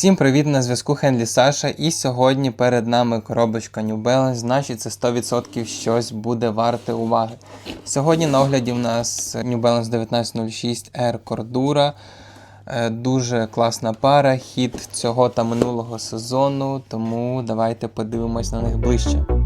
Всім привіт на зв'язку Хенлі Саша. І сьогодні перед нами коробочка New Balance, значить це 100% щось буде варте уваги. Сьогодні на огляді в нас New Balance 1906 Air Cordura. Е, Дуже класна пара, хід цього та минулого сезону, тому давайте подивимось на них ближче.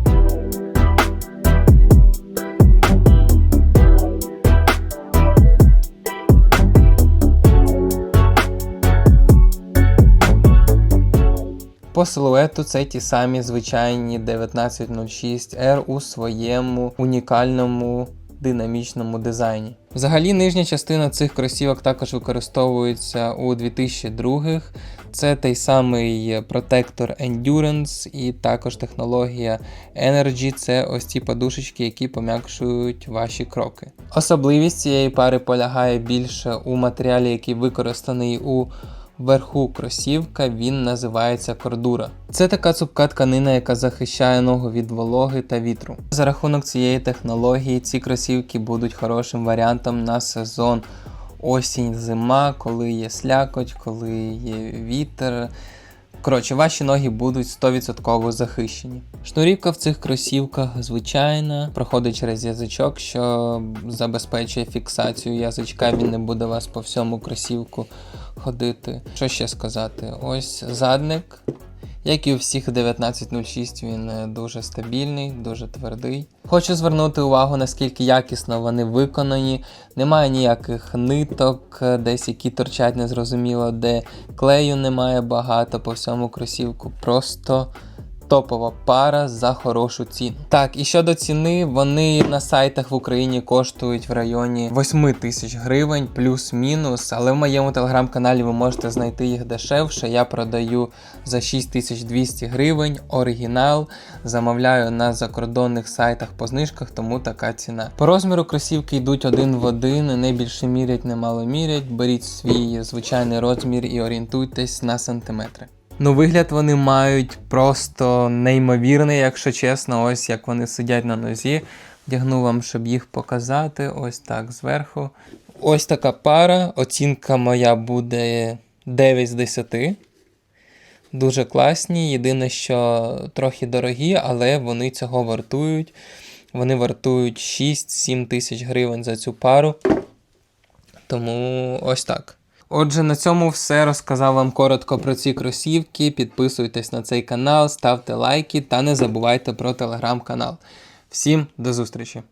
Силуету це ті самі звичайні 1906R у своєму унікальному динамічному дизайні. Взагалі, нижня частина цих кросівок також використовується у 2002-х. Це той самий протектор Endurance і також технологія Energy це ось ці подушечки, які пом'якшують ваші кроки. Особливість цієї пари полягає більше у матеріалі, який використаний у Вверху кросівка він називається кордура. Це така цупка тканина, яка захищає ногу від вологи та вітру. За рахунок цієї технології ці кросівки будуть хорошим варіантом на сезон осінь-зима, коли є слякоть, коли є вітер. Коротше, ваші ноги будуть 100% захищені. Шнурівка в цих кросівках звичайна, проходить через язичок, що забезпечує фіксацію язичка, він не буде вас по всьому кросівку ходити. Що ще сказати? Ось задник. Як і у всіх 1906, він е, дуже стабільний, дуже твердий. Хочу звернути увагу, наскільки якісно вони виконані. Немає ніяких ниток, е, десь які торчать незрозуміло, де клею немає багато по всьому кросівку. Просто топова пара за хорошу ціну. Так, і щодо ціни, вони на сайтах в Україні коштують в районі 8 тисяч гривень, плюс-мінус. Але в моєму телеграм-каналі ви можете знайти їх дешевше. Я продаю за 6200 гривень, оригінал. Замовляю на закордонних сайтах по знижках, тому така ціна. По розміру кросівки йдуть один в один, не більше мірять, не мало мірять. Беріть свій звичайний розмір і орієнтуйтесь на сантиметри. Ну, вигляд вони мають просто неймовірний, якщо чесно, ось як вони сидять на нозі. Вдягну вам, щоб їх показати. Ось так зверху. Ось така пара. Оцінка моя буде 9 з 10. Дуже класні. Єдине, що трохи дорогі, але вони цього вартують. Вони вартують 6-7 тисяч гривень за цю пару. Тому ось так. Отже, на цьому все розказав вам коротко про ці кросівки. Підписуйтесь на цей канал, ставте лайки та не забувайте про телеграм-канал. Всім до зустрічі!